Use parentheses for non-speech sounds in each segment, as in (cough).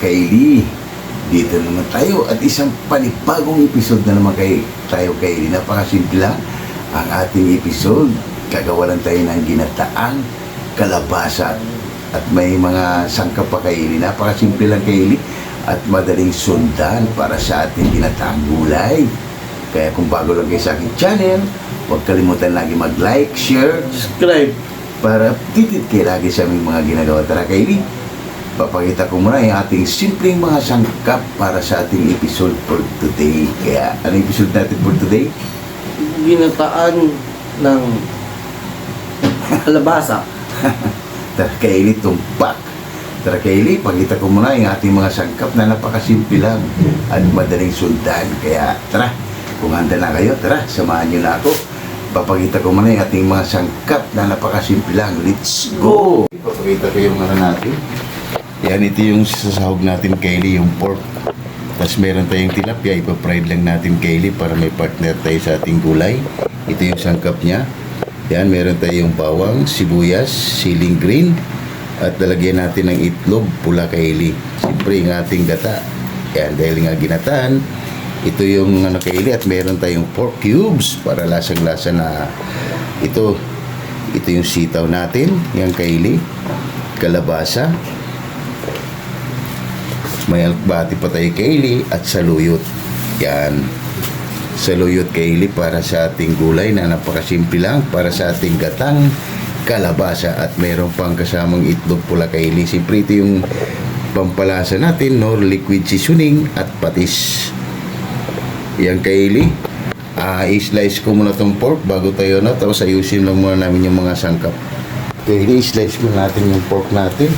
Kaili. Dito naman tayo at isang panibagong episode na naman kay tayo Kaili. Napakasimple lang ang ating episode. Gagawa lang tayo ng ginataang kalabasa at may mga sangkap pa Kaili. Napakasimple lang Kaili at madaling sundan para sa ating ginataang gulay. Kaya kung bago lang kayo sa aking channel, huwag kalimutan lagi mag-like, share, Subscribe. para titit kayo lagi sa aming mga ginagawa. Tara Kaili, papakita ko muna yung ating simpleng mga sangkap para sa ating episode for today. Kaya, ano episode natin for today? Ginataan ng kalabasa. (laughs) Tara Kaili, tumpak. Tara Kaili, pakita ko muna yung ating mga sangkap na napakasimple lang at madaling sundan. Kaya, tara, kung handa na kayo, tara, samahan nyo na ako. Papakita ko muna yung ating mga sangkap na napakasimple lang. Let's go! Papakita ko yung ano natin. Yan, ito yung sasahog natin, Kaylee, yung pork. Tapos meron tayong tilapia, ipapride lang natin, Kaylee, para may partner tayo sa ating gulay. Ito yung sangkap niya. Yan, meron tayong bawang, sibuyas, siling green, at lalagyan natin ng itlog, pula Kaylee. Siyempre, yung ating gata. Yan, dahil nga ginataan, ito yung ano Kaylee, at meron tayong pork cubes para lasang-lasa na ito. Ito yung sitaw natin, yung Kaylee, kalabasa, may alkbati pa tayo Kaylee at saluyot. Yan. Saluyot Kaylee para sa ating gulay na napakasimple lang para sa ating gatang kalabasa at meron pang kasamang itlog pula Kaylee. Siyempre ito yung pampalasa natin, no? Liquid seasoning at patis. Yan Kaylee. Ah, i-slice ko muna tong pork bago tayo na tapos ayusin lang muna namin yung mga sangkap. Kaylee, i-slice muna natin yung pork natin.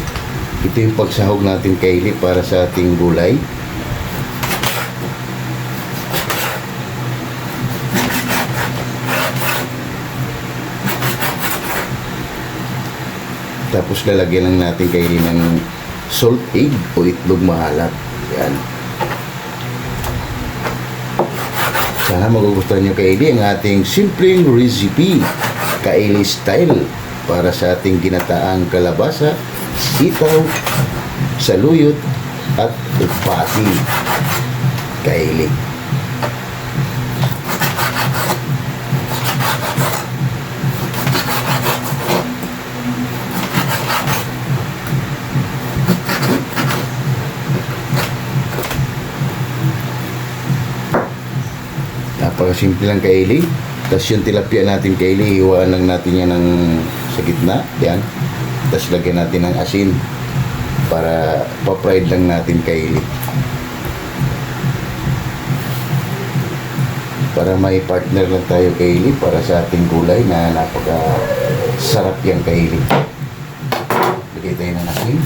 Ito yung pagsahog natin Kaylee para sa ating gulay. Tapos lalagyan lang natin Kaylee ng salt egg o itlog maalat. Yan. Sana magugustuhan nyo Kaylee ang ating simpleng recipe. Kaylee style para sa ating ginataang kalabasa, sitaw, saluyot, at pati. Kaylee. Napakasimple lang Kaylee. Tapos yung tilapia natin Kaylee, hiwaan lang natin yan ng, sa gitna. Yan. Tapos lagyan natin ng asin para pa-fried lang natin Kaylee. Para may partner lang tayo Kaylee para sa ating gulay na napaka sarap yan Kaylee. Lagay tayo ng asin.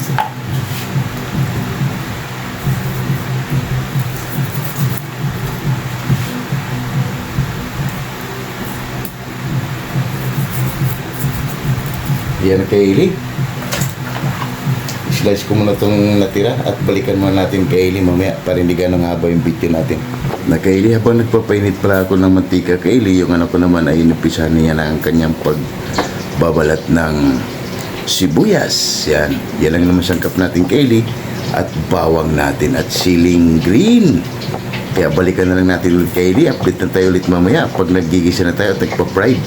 Yan Kaylee. Slice ko muna itong natira at balikan muna natin Kaylee mamaya para hindi ganong haba yung video natin. Na Kaylee, habang nagpapainit pala ako ng mantika Kaylee, yung ano ko naman ay inupisahan niya ang kanyang pagbabalat ng sibuyas. Yan. Yan lang naman sangkap natin Kaylee at bawang natin at siling green. Kaya balikan na lang natin ulit Kaylee. Update na tayo ulit mamaya pag nagigisa na tayo at nagpa-fried.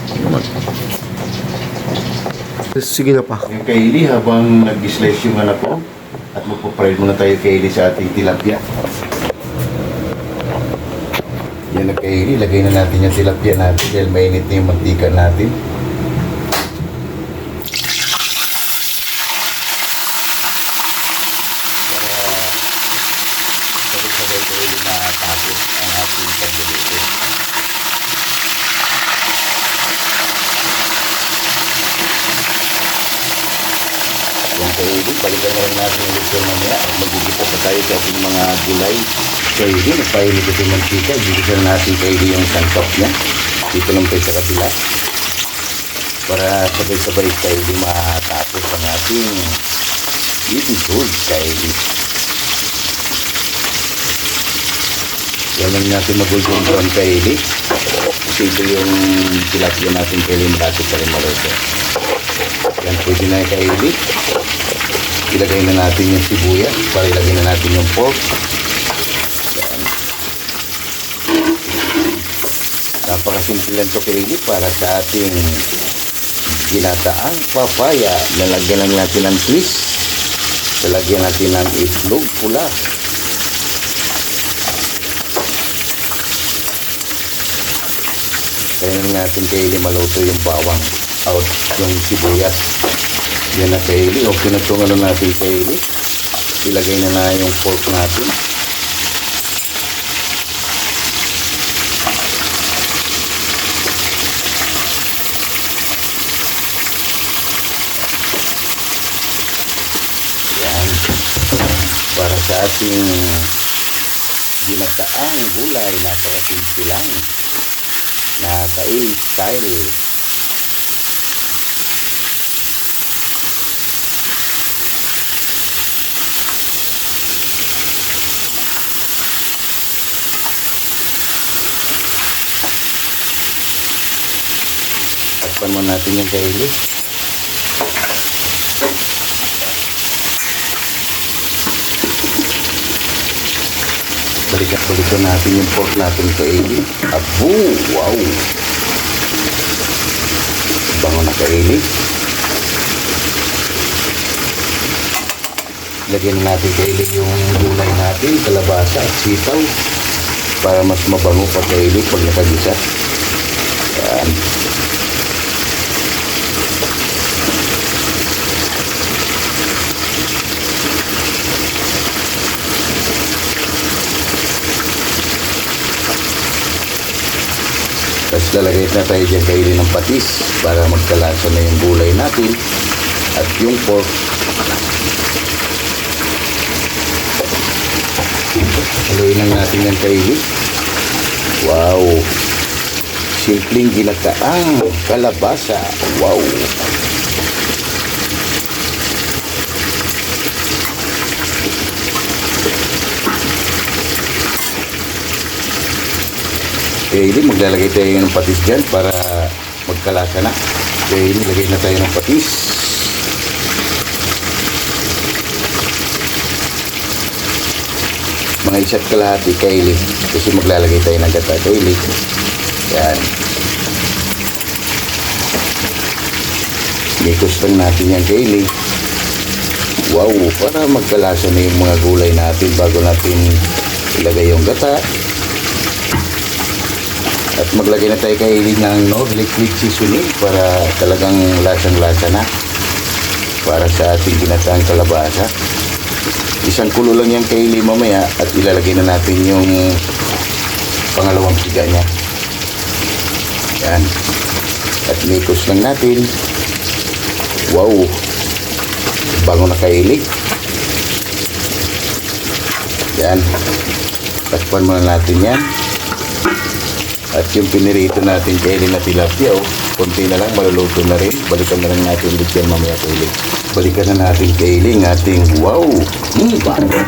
Sige na pa. Yung Kaylee, habang nag-slice yung anak ko, at magpapride muna tayo Kaylee sa ating tilapia. Yan na Kaylee, lagay na natin yung tilapia natin dahil mainit na yung mantika natin. Para sabay-sabay ko yung matapos ang ating pagluluto. Yung balikan na lang natin ulit yung mamaya at magigita pa tayo sa ating mga gulay. Kaibig, nagpainit ito yung mantika. Gigisa na natin kaibig yung sangkap niya. Dito lang tayo sa kapila. Para sabay-sabay kaibig matapos ang ating episode kaibig. Yan lang natin mag-golden brown kaibig. Kasi ito yung tilapia natin kaibig malapit pa rin maluto. Yan, pwede na kaibig. Ilagay na natin yung sibuyas para ilagay na natin yung pork. Yan. Napakasimple lang to kaili para sa ating ginataang papaya. Lalagyan lang natin ng twist. Lalagyan natin ng itlog pula. Kaya natin kaili maluto yung bawang out yung sibuyas. Yan na kaili. Okay na itong ano natin kaili. Ilagay na na yung pork natin. Yan. Para sa ating ginataang gulay, napakasimple lang. Naka-in style. Mo natin yung kaili. Balikat balikan natin yung pork natin kaili. Abu! Wow! Bango na kaili. Lagyan na natin kaili yung gulay natin, kalabasa at sitaw para mas mabango pa kaili pag nakagisa. Yan. Tapos lalagay na tayo dyan kaili ng patis para magkalasa na yung gulay natin at yung pork. Haluin lang natin yung kaili. Wow! Simpleng ginataang kalabasa. Wow! Hindi maglalagay tayo ng patis dyan para magkalasa na. Hindi lagay na tayo ng patis. Mga isa't kalahati kaili kasi maglalagay tayo ng gata kaili. Yan. Mikos lang natin yan kaili. Wow, para magkalasa na yung mga gulay natin bago natin ilagay yung gata. At maglagay na tayo kaili ng no, liquid seasoning para talagang lasang-lasa na. Para sa ating ginataang kalabasa. Isang kulo lang yung kaili mamaya at ilalagay na natin yung pangalawang piga niya. Yan. At mikos lang natin. Wow! Bango na kaili. Yan. Takpan muna natin yan. At yung pinirito natin kaili na tilapia, oh, konti na lang, maluluto na rin. Balikan na lang natin ulit yan mamaya kaili. Balikan na natin kaili ng ating, wow, mm, bango.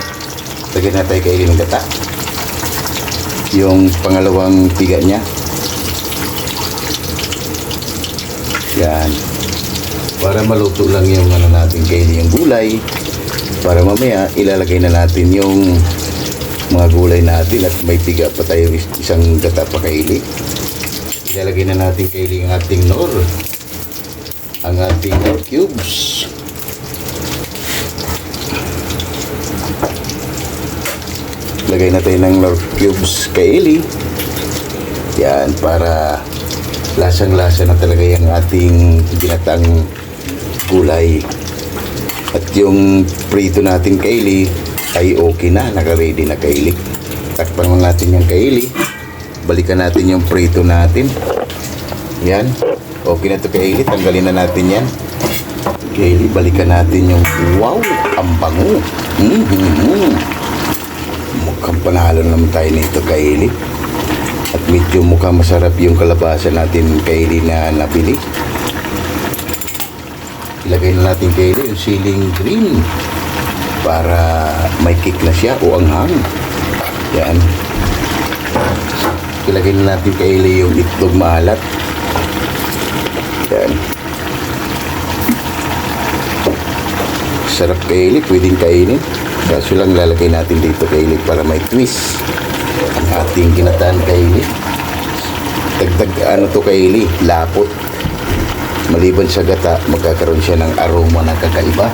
Lagyan na tayo kaili ng gata. Yung pangalawang tiga niya. Yan. Para maluto lang yung ano natin kaili yung gulay. Para mamaya ilalagay na natin yung mga gulay natin at may piga pa tayo is- isang gata pa kaili. Ilalagay na natin kaili ang ating nor. Ang ating nor cubes. Lagay na tayo ng nor cubes kaili. Yan, para lasang-lasa na talaga yung ating binatang gulay. At yung prito natin kaili ay okay na, naka-ready na kaili. Takpan mo natin yung kaili. Balikan natin yung prito natin. Yan. Okay na to kaili. Tanggalin na natin yan. Kaili, balikan natin yung wow, ang bango. Mm-hmm. Mukhang panalo naman tayo nito kaili. At medyo mukhang masarap yung kalabasa natin kaili na nabili. Ilagay na natin kaili yung siling green para may kick na siya o anghang. Yan. Ilagay na natin kaili yung itlog maalat. Yan. Sarap kaili, pwedeng kainin. Kaso lang lalagay natin dito kaili para may twist. Ang ating ginataan kaili. Dagdag ano to kaili, lapot. Maliban sa gata, magkakaroon siya ng aroma na kakaiba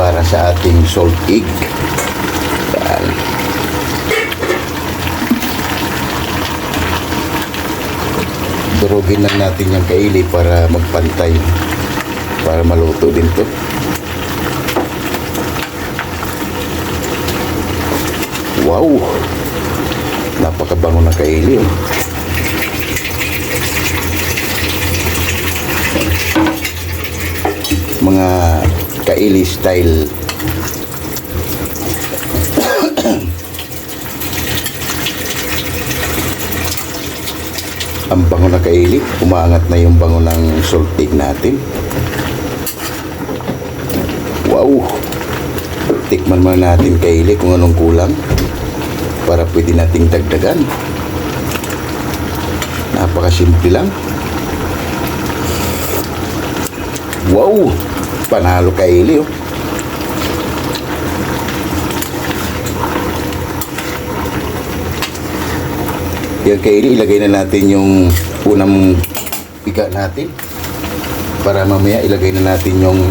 para sa ating salt egg. Yan. Durugin lang natin yung kaili para magpantay. Para maluto din to. Wow! Napakabango na kaili. Oh. Mga kaili style (coughs) ang bango na kaili, umaangat na yung bango ng salt egg natin. Wow! Tikman muna natin kaili kung anong kulang para pwede nating dagdagan. Napakasimple lang. Wow! Panalo kaili oh. Yan kaili, ilagay na natin yung unang iga natin. Para mamaya ilagay na natin yung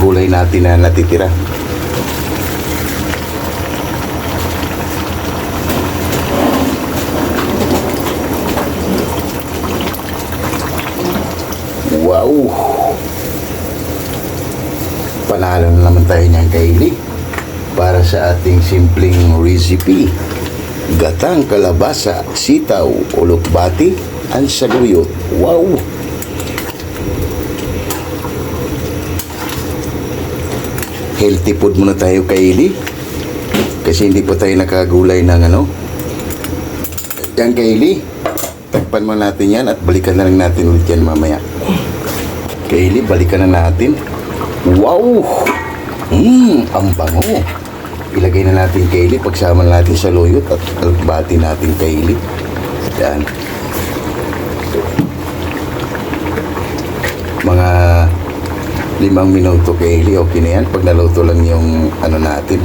gulay natin na natitira. Wow! Panalo na naman tayo niyan kaili para sa ating simpleng recipe. Gatang kalabasa, sitaw, ulokbati, ang saluyot. Wow! Healthy food muna tayo kaili. Kasi hindi pa tayo nakagulay ng ano. Yan kaili. Takpan mo natin yan at balikan na lang natin ulit yan mamaya. Kaili, balikan na natin. Wow! Mmm, ang bango. Ilagay na natin kaili, pagsama natin sa loyot at albati natin kaili. Yan. Mga limang minuto kaili, okay na yan. Pag naluto lang yung ano natin.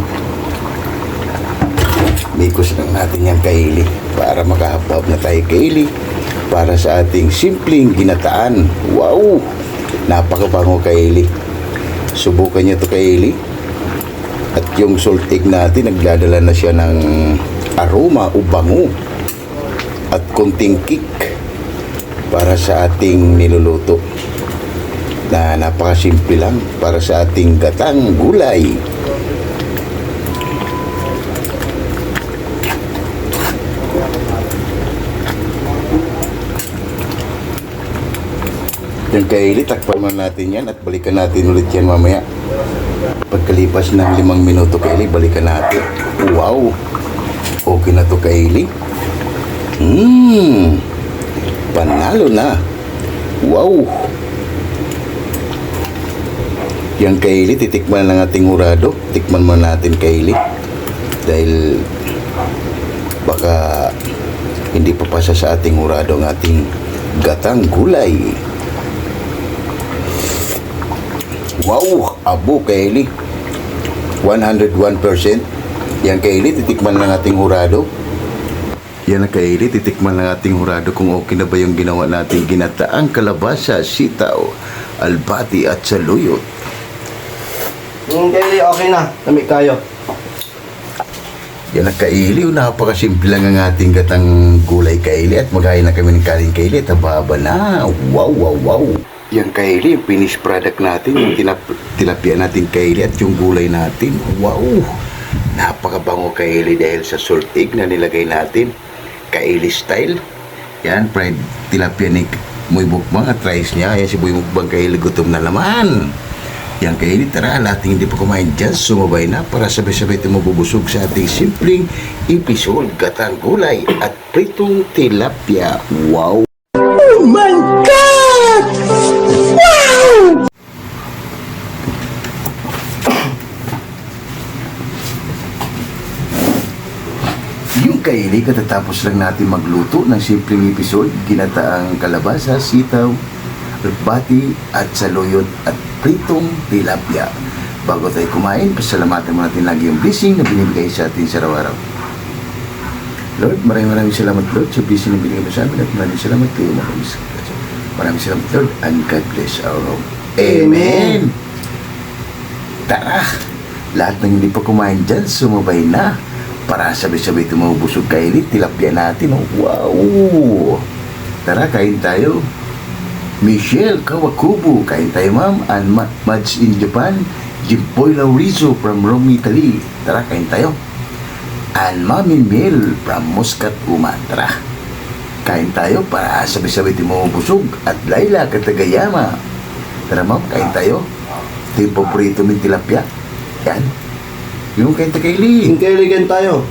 Mikos lang natin yan kaili para makahapab na tayo kaili para sa ating simpleng ginataan. Wow! Napakabango kaili. Subukan niyo to kaili. At yung salt egg natin, nagdadala na siya ng aroma o bango at konting kick para sa ating niluluto na napakasimple lang para sa ating gatang gulay. Yung kaili, takpan mo natin yan at balikan natin ulit yan mamaya. Pagkalipas ng limang minuto kaili, balikan natin. Wow! Okay na to kaili. Mmm! Panalo na. Wow! Yung kaili, titikman ng ating hurado. Tikman mo natin kaili. Dahil baka hindi papasa sa ating hurado ang ating gatang gulay. Wow! Abo, Kaili. 101%. Yan, Kaili, titikman ng ating hurado. Yan na, Kaili, titikman ng ating hurado kung okay na ba yung ginawa natin ginataang kalabasa, sitaw, albati at saluyot. Yung kaili, okay na. Lamig kayo. Yan na, Kaili. Napakasimple lang ang ating gatang gulay, Kaili. At maghain na kami ng kaling Kaili. At ababa na. Wow, wow, wow. Yan, Kaili, yung finished product natin. Yung tinap tilapia natin, Kaili. At yung gulay natin. Wow. Napakabango, Kaili. Dahil sa salt egg na nilagay natin. Kaili style. Yan, fried tilapia ni Muy Bukbang at rice niya. Yan si Muy Bukbang, Kaili. Gutom na naman. Yan kayo tara, lahat hindi pa kumain dyan, sumabay na para sabay-sabay tayo mabubusog sa ating simpleng episode, gatang gulay at pritong tilapia. Wow! Yung kaili, katatapos lang natin magluto ng simpleng episode, ginataang kalabasa, sitaw, bati at saluyot at pritong tilapia. Bago tayo kumain, pasalamatan mo natin lagi yung blessing na binibigay sa atin sa araw-araw. Lord, maraming maraming salamat Lord sa blessing na binigay mo sa amin at maraming salamat kayo maraming salamat. Maraming salamat Lord and God bless our home. Amen! Tara! Lahat ng hindi pa kumain dyan, sumabay na. Para sabay-sabay tumubusog kaili, tilapia natin. Oh. Wow! Tara, kain tayo. Michelle Kawakubo, kain tayo ma'am. And Ma- Mads in Japan, Jimpoy Laurizo from Rome, Italy. Tara, kain tayo. And Mami Mel from Muscat, Uman. Tara, kain tayo para sabay-sabay tumubusog. At Laila Katagayama. Tara ma'am, kain tayo. Ito yung paborito mong tilapia. Yan. Yung kain tagaili. Ingkailigin tayo.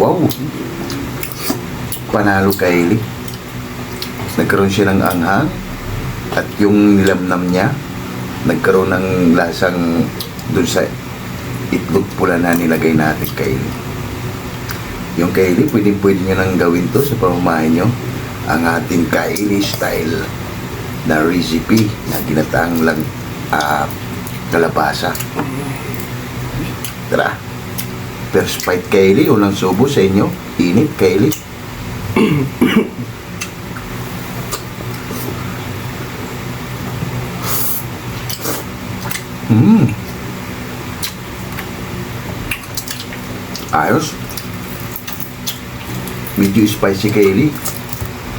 Wow! Panalo kay Eli. Nagkaroon siya ng anghang at yung nilamnam niya nagkaroon ng lasang dun sa itlog pula na nilagay natin kay Eli. Yung kay Eli, pwedeng pwede nyo nang gawin to sa pamamahay nyo ang ating Kaili style na recipe na ginataang lang ah, kalabasa. Tara! First bite Kylie, unang subo sa inyo. Init Kylie. mm. Ayos. Medyo spicy Kylie.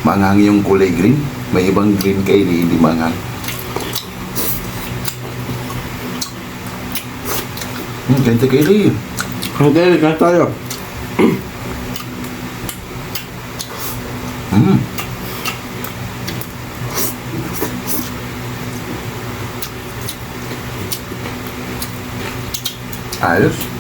Mangang yung kulay green. May ibang green Kylie, hindi mangang. Hmm, ganito Kylie. Ingkailigin tayo. Mm. Ayos.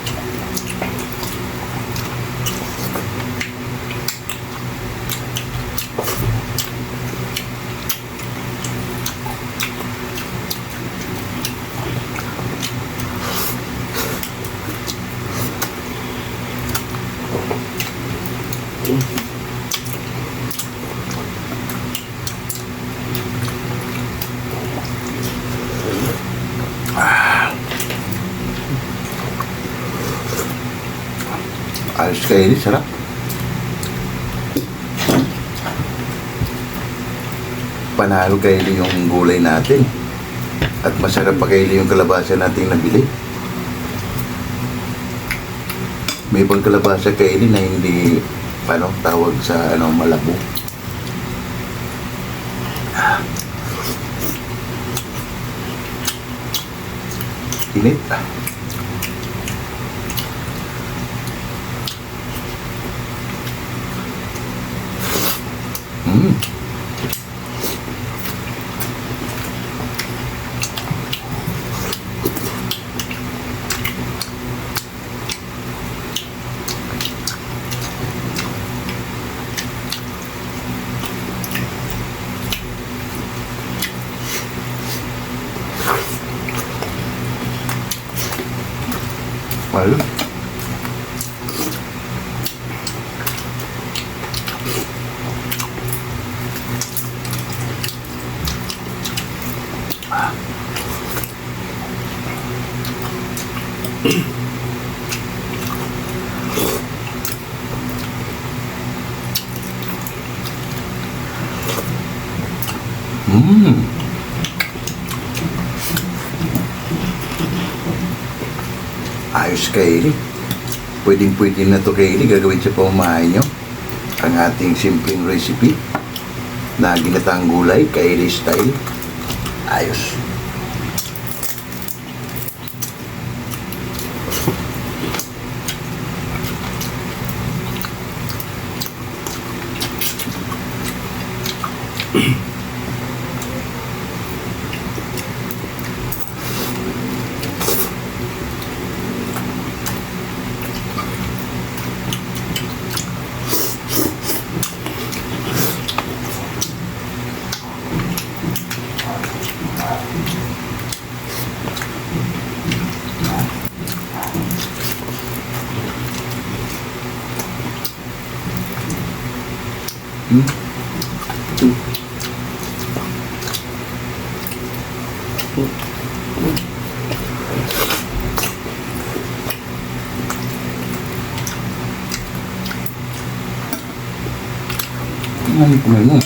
Kayo ini, sarap. Panalo kayo yung gulay natin. At masarap pa kayo yung kalabasa natin nabili. May ibang kalabasa kayo na hindi paano tawag sa ano malabo. Init. Mm. Ayos. Mm. Ayos Kaylee. Pwedeng pwede na to Kaylee. Gagawin sa pamamahay nyo. Ang ating simpleng recipe na ginatang gulay, Kaylee style. Ayos. Hmm? Ano kumain mo?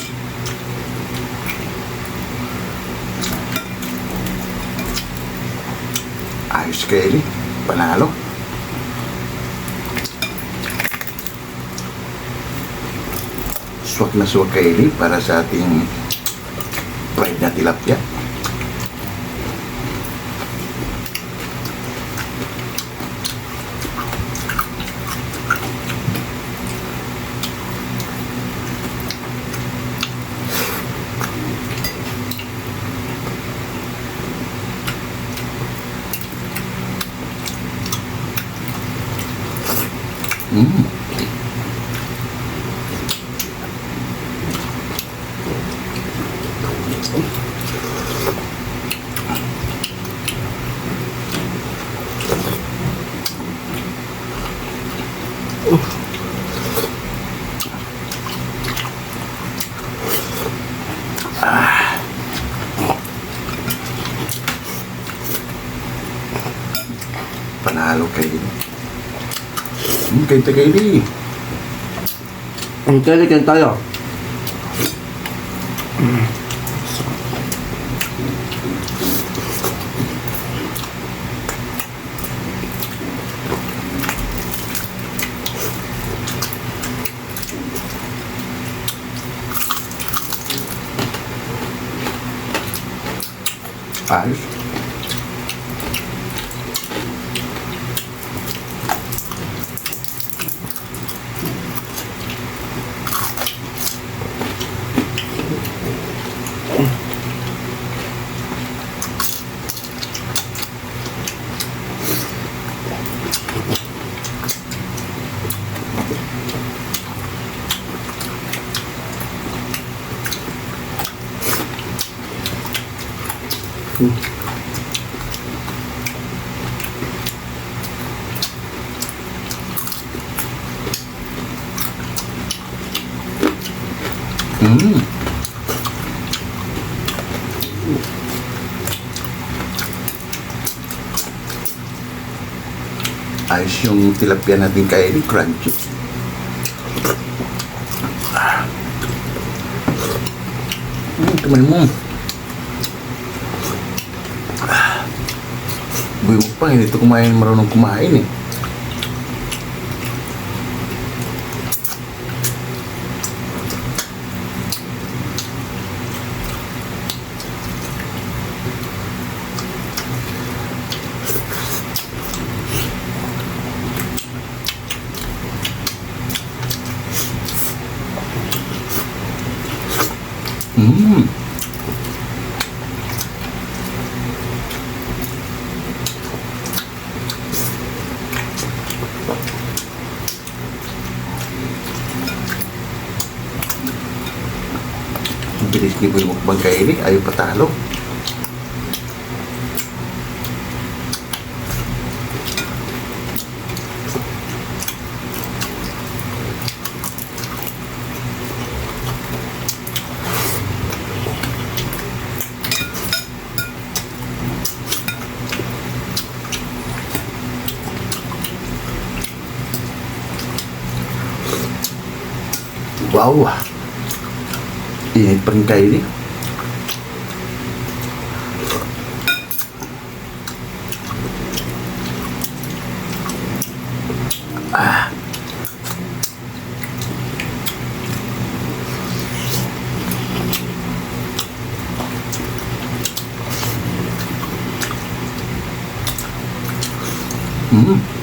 Ayos ka, Eli. Panalo. Swak na swak ka, Eli, para sa ating fried na tilapia. Mm. Panalo kayo. Kayo tagay Ang kailan tayo. Ayos. Ayos yung tilapia natin kay Eric Crunchy. Mm, kumain mo. Buhay mo pa, hindi ito kumain marunong kumain eh. Mm. Ang bilis ni Boy Mukbang Eric, ayaw patalo. Wow! Eric. Ah. Mm.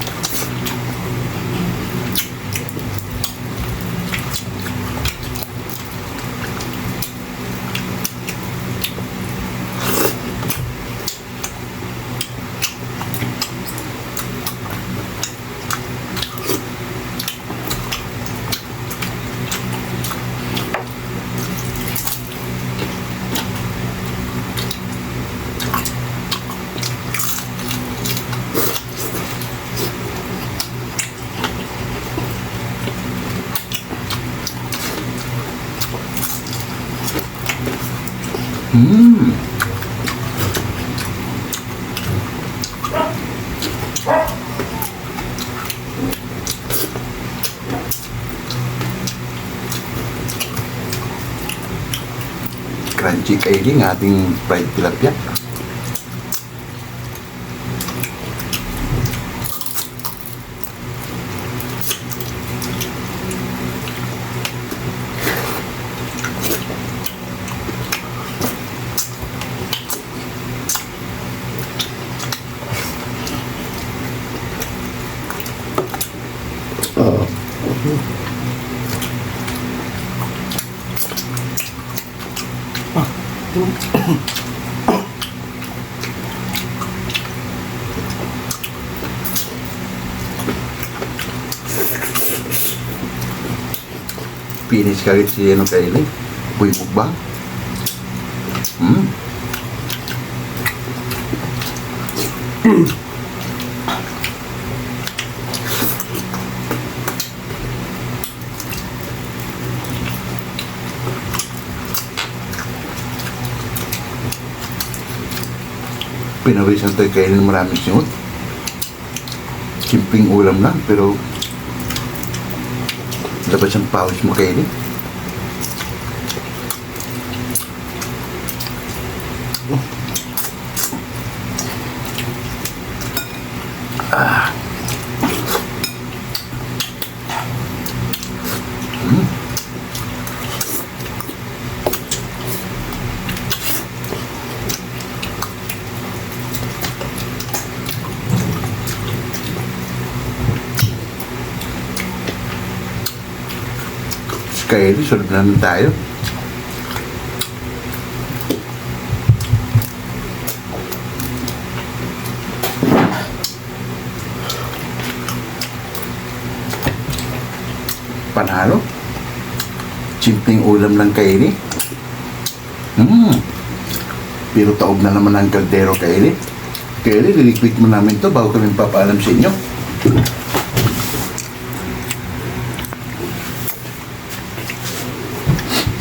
Crunchy kaili ng ating fried tilapia. Finish ka rin si ano kaili. Buy mukbang. Hmm. Pinawisan tayo kainin ng maraming singot. Simpleng ulam lang, pero labas ang pawis mo kainin. Scary, sunod na naman tayo. Panalo. Simpleng ulam lang kaili. Hmm. Pero taob na naman ang kaldero kaili. Kaili, liliquid mo namin to bago kami papaalam sa inyo.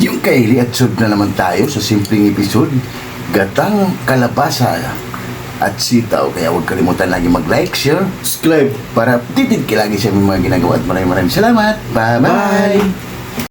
Yung kaili at sub na naman tayo sa simpleng episode. Gatang kalabasa at sitaw. Kaya huwag kalimutan lagi mag-like, share, Subscribe. para updated ka lagi sa mga ginagawa at maraming maraming salamat. Bye-bye! Bye.